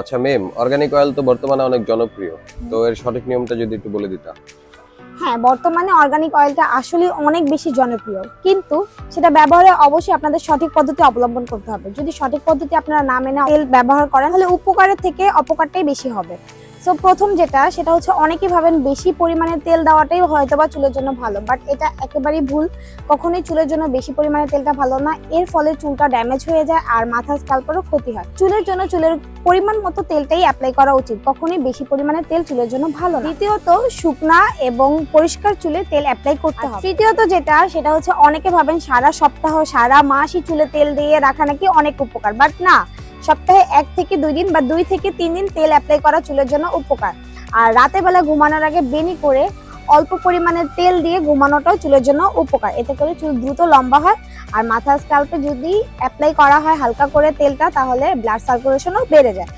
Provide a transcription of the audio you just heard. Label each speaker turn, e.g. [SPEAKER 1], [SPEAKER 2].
[SPEAKER 1] আচ্ছা ma'am organic oil তো বর্তমানে অনেক জনপ্রিয়। তো এর সঠিক নিয়মটা যদি একটু বলে দিতা।
[SPEAKER 2] হ্যাঁ বর্তমানে অর্গানিক অয়েলটা আসলে অনেক বেশি জনপ্রিয়। কিন্তু সেটা ব্যবহারে অবশ্যই আপনাদের সঠিক পদ্ধতি অবলম্বন করতে হবে। যদি সঠিক পদ্ধতি আপনারা না মেনে তেল ব্যবহার করেন, তাহলে উপকারের থেকে অপকারটাই বেশি হবে। সো প্রথম যেটা সেটা হচ্ছে অনেকে ভাবেন বেশি পরিমাণে তেল দেওয়াটাই হয়তো বা চুলের জন্য ভালো বাট এটা একেবারেই ভুল। কখনোই চুলের জন্য বেশি পরিমাণে তেলটা ভালো না। এর ফলে চুলটা ড্যামেজ হয়ে যায় আর মাথার স্ক্যাল্পেরও ক্ষতি হয়। চুলের জন্য চুলের পরিমাণ মতো তেলটাই অ্যাপ্লাই করা উচিত। কখনোই বেশি পরিমাণে তেল চুলের জন্য ভালো না। দ্বিতীয়ত শুকনা এবং পরিষ্কার চুলে তেল অ্যাপ্লাই করতে হবে। তৃতীয়ত যেটা সেটা হচ্ছে অনেকে ভাবেন সারা সপ্তাহ সারা মাসই চুলে তেল দিয়ে রাখা নাকি অনেক উপকার বাট না। সপ্তাহে এক থেকে দুই দিন বা দুই থেকে তিন দিন তেল অ্যাপ্লাই করা চুলের জন্য উপকার। আর রাতে বেলা ঘুমানোর আগে বেনি করে অল্প পরিমাণে তেল দিয়ে ঘুমানোটাও চুলের জন্য উপকার। এতে করে চুল দ্রুত লম্বা হয়। আর মাথার স্কাল্পে যদি অ্যাপ্লাই করা হয় হালকা করে তেলটা, তাহলে ব্লাড সার্কুলেশনও বেড়ে যায়।